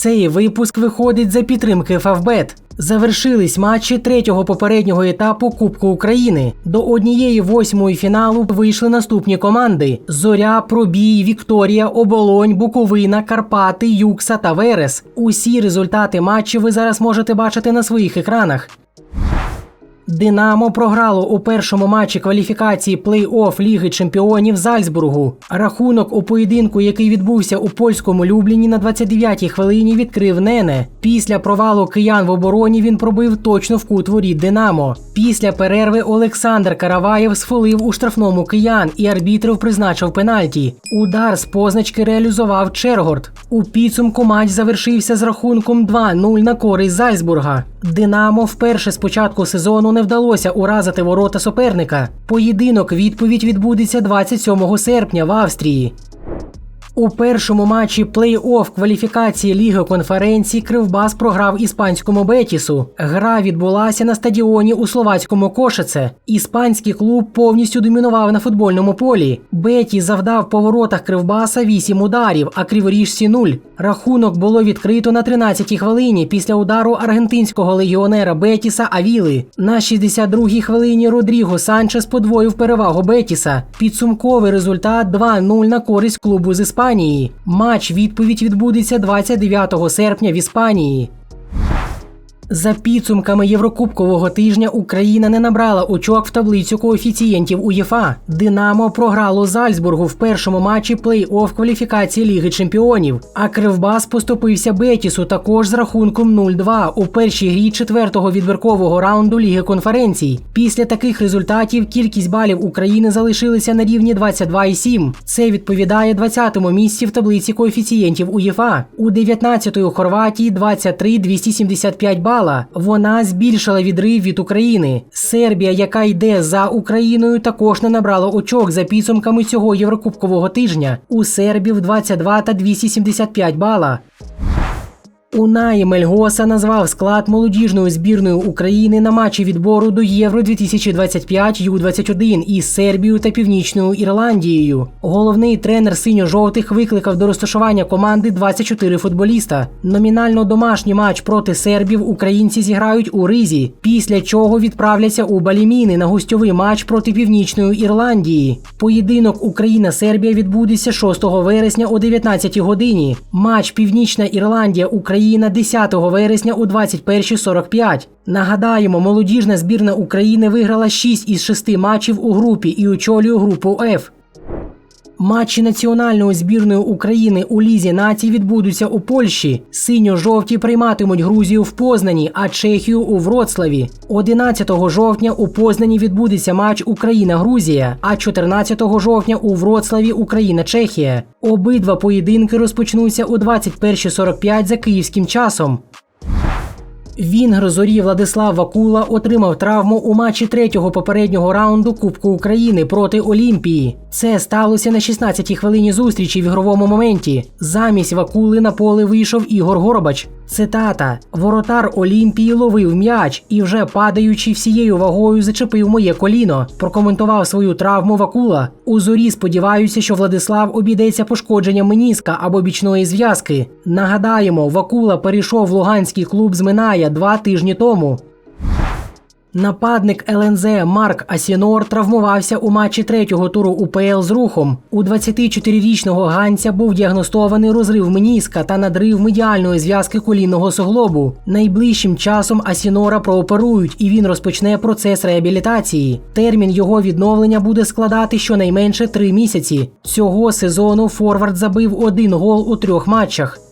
Цей випуск виходить за підтримки Фавбет. Завершились матчі третього попереднього етапу Кубку України. До однієї восьмої фіналу вийшли наступні команди: Зоря, Пробій, Вікторія, Оболонь, Буковина, Карпати, Юкса та Верес. Усі результати матчів ви зараз можете бачити на своїх екранах. Динамо програло у першому матчі кваліфікації плей-офф Ліги Чемпіонів Зальцбургу. Рахунок у поєдинку, який відбувся у польському Любліні на 29-й хвилині, відкрив Нене. Після провалу киян в обороні він пробив точно в кут воріт Динамо. Після перерви Олександр Караваєв сфолив у штрафному киян і арбітрів призначив пенальті. Удар з позначки реалізував Чергорд. У підсумку матч завершився з рахунком 2-0 на користь Зальцбурга. Динамо вперше з початку сезону не вдалося уразити ворота суперника. Поєдинок відповідь відбудеться 27 серпня в Австрії. У першому матчі плей-офф кваліфікації Ліги конференції Кривбас програв іспанському Бетісу. Гра відбулася на стадіоні у словацькому Кошице. Іспанський клуб повністю домінував на футбольному полі. Беті завдав по воротах Кривбаса 8 ударів, а Криворіжці 0. Рахунок було відкрито на 13-й хвилині після удару аргентинського легіонера Бетіса Авіли. На 62-й хвилині Родріго Санчес подвоїв перевагу Бетіса. Підсумковий результат 2-0 на користь клубу з Іспанії. Матч відповідь відбудеться 29 серпня в Іспанії. За підсумками Єврокубкового тижня Україна не набрала очок в таблицю коефіцієнтів УЄФА. Динамо програло Зальцбургу в першому матчі плей-офф кваліфікації Ліги Чемпіонів. А Кривбас поступився Бетісу також з рахунком 0-2 у першій грі четвертого відбіркового раунду Ліги конференцій. Після таких результатів кількість балів України залишилася на рівні 22,7. Це відповідає 20-му місці в таблиці коефіцієнтів УЄФА. У 19-ї Хорватії 23 275 балів бала. Вона збільшила відрив від України. Сербія, яка йде за Україною, також не набрала очок за підсумками цього єврокубкового тижня. У Сербів 22 та 275 бала. Унаї Мельгоса назвав склад молодіжної збірної України на матчі відбору до Євро 2025 Ю-21 із Сербією та Північною Ірландією. Головний тренер синьо-жовтих викликав до розташування команди 24 футболіста. Номінально домашній матч проти сербів українці зіграють у Ризі, після чого відправляться у Баліміни на гостьовий матч проти Північної Ірландії. Поєдинок Україна-Сербія відбудеться 6 вересня о 19 годині. Матч Північна Ірландія Україна. Україна 10 вересня у 21.45. Нагадаємо, молодіжна збірна України виграла 6 із 6 матчів у групі і очолює групу F. Матчі національної збірної України у Лізі націй відбудуться у Польщі. Синьо-жовті прийматимуть Грузію в Познані, а Чехію у Вроцлаві. 11 жовтня у Познані відбудеться матч Україна-Грузія, а 14 жовтня у Вроцлаві Україна-Чехія. Обидва поєдинки розпочнуться у 21.45 за київським часом. Вінгр зорі Владислав Вакула отримав травму у матчі третього попереднього раунду Кубку України проти Олімпії. Це сталося на 16-й хвилині зустрічі в ігровому моменті. Замість Вакули на поле вийшов Ігор Горобач. Цитата: Воротар Олімпії ловив м'яч і, вже падаючи всією вагою, зачепив моє коліно. Прокоментував свою травму Вакула. У зорі сподіваюся, що Владислав обійдеться пошкодженням меніска або бічної зв'язки. Нагадаємо, Вакула перейшов в Луганський клуб з Миная два тижні тому. Нападник ЛНЗ Марк Асінор травмувався у матчі третього туру УПЛ з рухом. У 24-річного ганця був діагностований розрив меніска та надрив медіальної зв'язки колінного суглобу. Найближчим часом Асінора прооперують і він розпочне процес реабілітації. Термін його відновлення буде складати щонайменше три місяці. Цього сезону Форвард забив один гол у трьох матчах.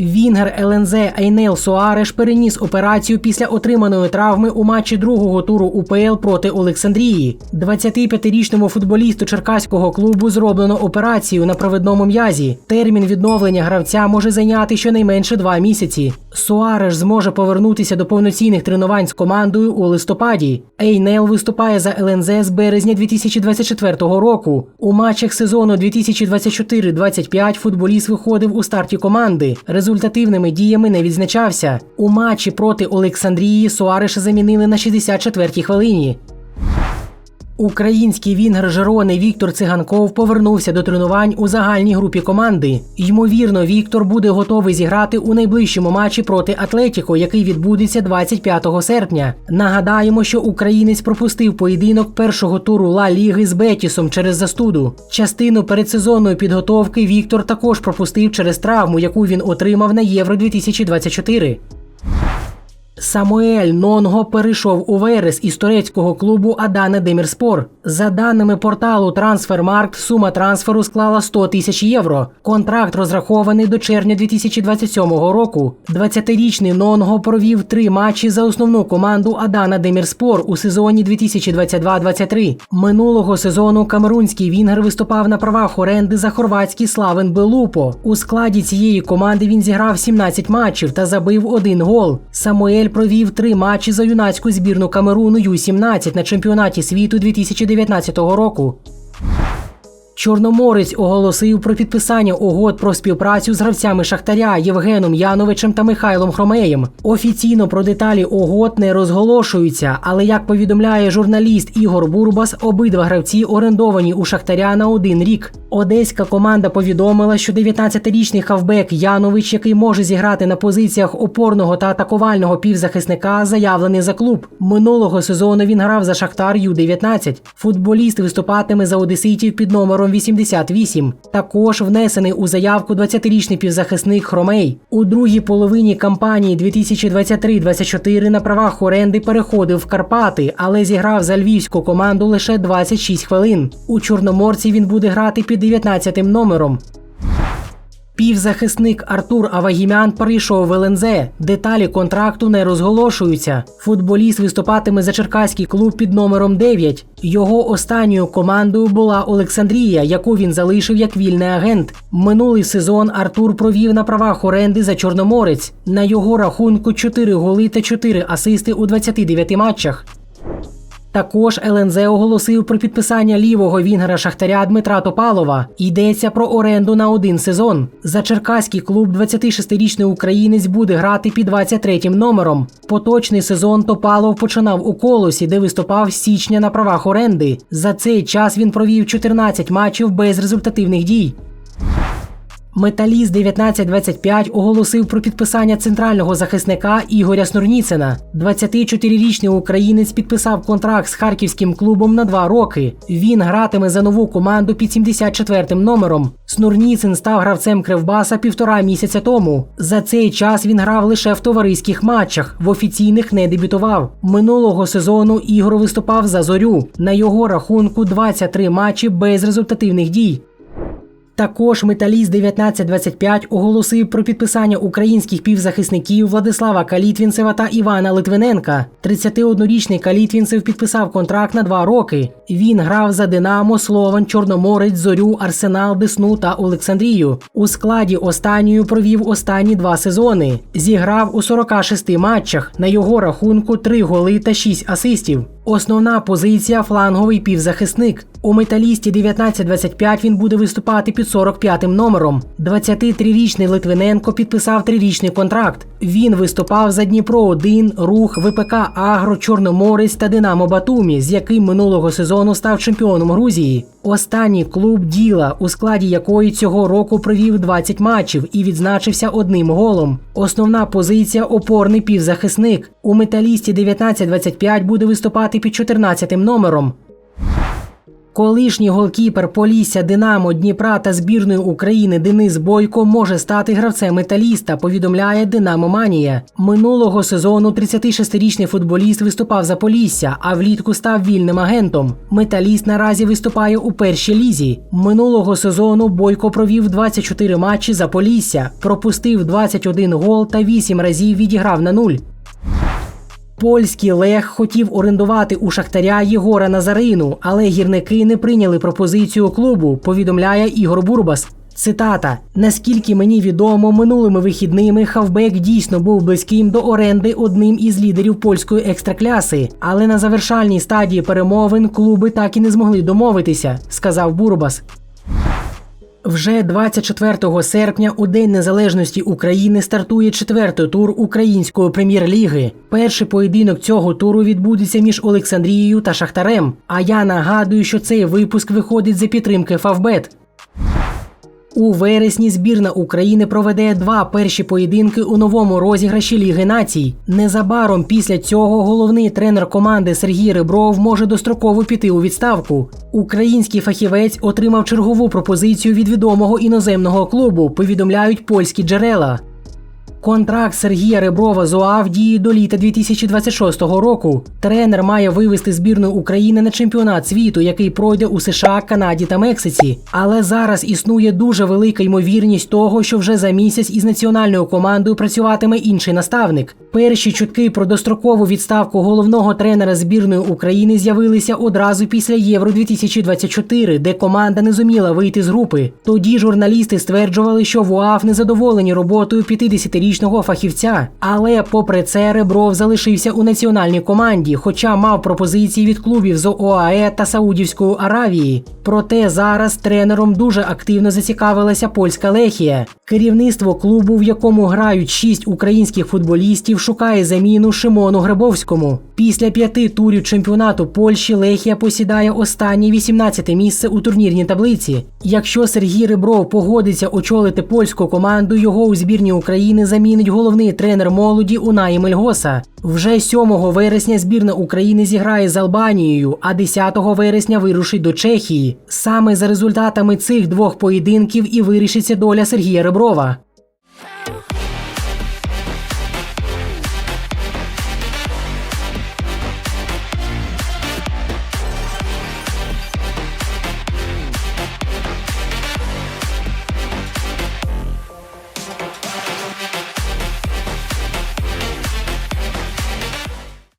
Вінгер ЛНЗ Айнел Суареш переніс операцію після отриманої травми у матчі другого туру УПЛ проти Олександрії. 25-річному футболісту черкаського клубу зроблено операцію на провидному м'язі. Термін відновлення гравця може зайняти щонайменше два місяці. Суареш зможе повернутися до повноцінних тренувань з командою у листопаді. Ейнел виступає за ЛНЗ з березня 2024 року. У матчах сезону 2024-25 футболіст виходив у старті команди результативними діями не відзначався. У матчі проти Олександрії Суареш замінили на 64-й хвилині. Український вінгер Жерони Віктор Циганков повернувся до тренувань у загальній групі команди. Ймовірно, Віктор буде готовий зіграти у найближчому матчі проти Атлетіко, який відбудеться 25 серпня. Нагадаємо, що українець пропустив поєдинок першого туру Ла Ліги з Бетісом через застуду. Частину передсезонної підготовки Віктор також пропустив через травму, яку він отримав на Євро 2024. Самуель Нонго перейшов у Верес із турецького клубу Адана Демірспор. За даними порталу Трансфермаркт, сума трансферу склала 100 тисяч євро. Контракт розрахований до червня 2027 року. 20-річний Нонго провів три матчі за основну команду Адана Демірспор у сезоні 2022-23. Минулого сезону камерунський вінгер виступав на правах оренди за хорватський Славен Белупо. У складі цієї команди він зіграв 17 матчів та забив один гол. Самуель провів три матчі за юнацьку збірну Камеруну Ю-17 на чемпіонаті світу 2019 року. Чорноморець оголосив про підписання угод про співпрацю з гравцями Шахтаря Євгеном Яновичем та Михайлом Хромеєм. Офіційно про деталі угод не розголошуються, але як повідомляє журналіст Ігор Бурбас, обидва гравці орендовані у Шахтаря на один рік. Одеська команда повідомила, що 19-річний хавбек Янович, який може зіграти на позиціях опорного та атакувального півзахисника, заявлений за клуб. Минулого сезону він грав за Шахтар Ю-19. Футболіст виступатиме за одеситів під номером 88. Також внесений у заявку 20-річний півзахисник Хромей. У другій половині кампанії 2023-24 на правах оренди переходив в Карпати, але зіграв за львівську команду лише 26 хвилин. У Чорноморці він буде грати під 19 номером. Півзахисник Артур Авагімян перейшов в ЛНЗ. Деталі контракту не розголошуються. Футболіст виступатиме за черкаський клуб під номером 9. Його останньою командою була Олександрія, яку він залишив як вільний агент. Минулий сезон Артур провів на правах оренди за Чорноморець. На його рахунку 4 голи та 4 асисти у 29 матчах. Також ЛНЗ оголосив про підписання лівого вінгера Шахтаря Дмитра Топалова. Йдеться про оренду на один сезон. За черкаський клуб 26-річний українець буде грати під 23-м номером. Поточний сезон Топалов починав у колосі, де виступав з січня на правах оренди. За цей час він провів 14 матчів без результативних дій. Металіст 1925 оголосив про підписання центрального захисника Ігоря Снурніцина. 24-річний українець підписав контракт з харківським клубом на два роки. Він гратиме за нову команду під 74-м номером. Снурніцин став гравцем Кривбаса півтора місяця тому. За цей час він грав лише в товариських матчах, в офіційних не дебютував. Минулого сезону Ігор виступав за зорю. На його рахунку 23 матчі без результативних дій. Також металіст 1925 оголосив про підписання українських півзахисників Владислава Калітвінцева та Івана Литвиненка. 31-річний Калітвінцев підписав контракт на два роки. Він грав за Динамо, Слован, Чорноморець, Зорю, Арсенал, Десну та Олександрію. У складі останньою провів останні два сезони. Зіграв у 46 матчах. На його рахунку 3 голи та 6 асистів. Основна позиція фланговий півзахисник. У металісті 1925 він буде виступати під 45-м номером. 23-річний Литвиненко підписав трирічний контракт. Він виступав за Дніпро 1 рух, ВПК Агро, Чорноморець та Динамо Батумі, з яким минулого сезону став чемпіоном Грузії. Останній клуб діла, у складі якої цього року провів 20 матчів і відзначився одним голом. Основна позиція опорний півзахисник. У металісті 1925 буде виступати під 14-м номером. Колишній голкіпер Полісся, Динамо, Дніпра та збірної України Денис Бойко може стати гравцем металіста. Повідомляє Динамо Манія. Минулого сезону 36-річний футболіст виступав за Полісся, а влітку став вільним агентом. Металіст наразі виступає у першій лізі. Минулого сезону Бойко провів 24 матчі за Полісся, пропустив 21 гол та 8 разів відіграв на нуль. Польський Лех хотів орендувати у Шахтаря Єгора Назарину, але гірники не прийняли пропозицію клубу, повідомляє Ігор Бурбас. Цитата: наскільки мені відомо, минулими вихідними хавбек дійсно був близьким до оренди одним із лідерів польської екстракляси, але на завершальній стадії перемовин клуби так і не змогли домовитися, сказав Бурбас. Вже 24 серпня, у День Незалежності України, стартує четвертий тур Української прем'єр-ліги. Перший поєдинок цього туру відбудеться між Олександрією та Шахтарем. А я нагадую, що цей випуск виходить за підтримки Фавбет. У вересні збірна України проведе два перші поєдинки у новому розіграші Ліги націй. Незабаром після цього головний тренер команди Сергій Ребров може достроково піти у відставку. Український фахівець отримав чергову пропозицію від відомого іноземного клубу. Повідомляють польські джерела. Контракт Сергія Реброва з ОАВ діє до літа 2026 року. Тренер має вивести збірну України на чемпіонат світу, який пройде у США, Канаді та Мексиці. Але зараз існує дуже велика ймовірність того, що вже за місяць із національною командою працюватиме інший наставник. Перші чутки про дострокову відставку головного тренера збірної України з'явилися одразу після Євро 2024, де команда не зуміла вийти з групи. Тоді журналісти стверджували, що в УАФ незадоволені роботою 50-річного фахівця. Але, попри це, Ребров залишився у національній команді, хоча мав пропозиції від клубів з ОАЕ та Саудівської Аравії. Проте зараз тренером дуже активно зацікавилася польська Лехія. Керівництво клубу, в якому грають шість українських футболістів, шукає заміну Шимону Гребовському. Після п'яти турів чемпіонату Польщі Лехія посідає останнє 18 місце у турнірній таблиці. Якщо Сергій Ребров погодиться очолити польську команду, його у збірні України замінить головний тренер молоді Унаї Мельгоса. Вже 7 вересня збірна України зіграє з Албанією, а 10 вересня вирушить до Чехії. Саме за результатами цих двох поєдинків і вирішиться доля Сергія Реброва.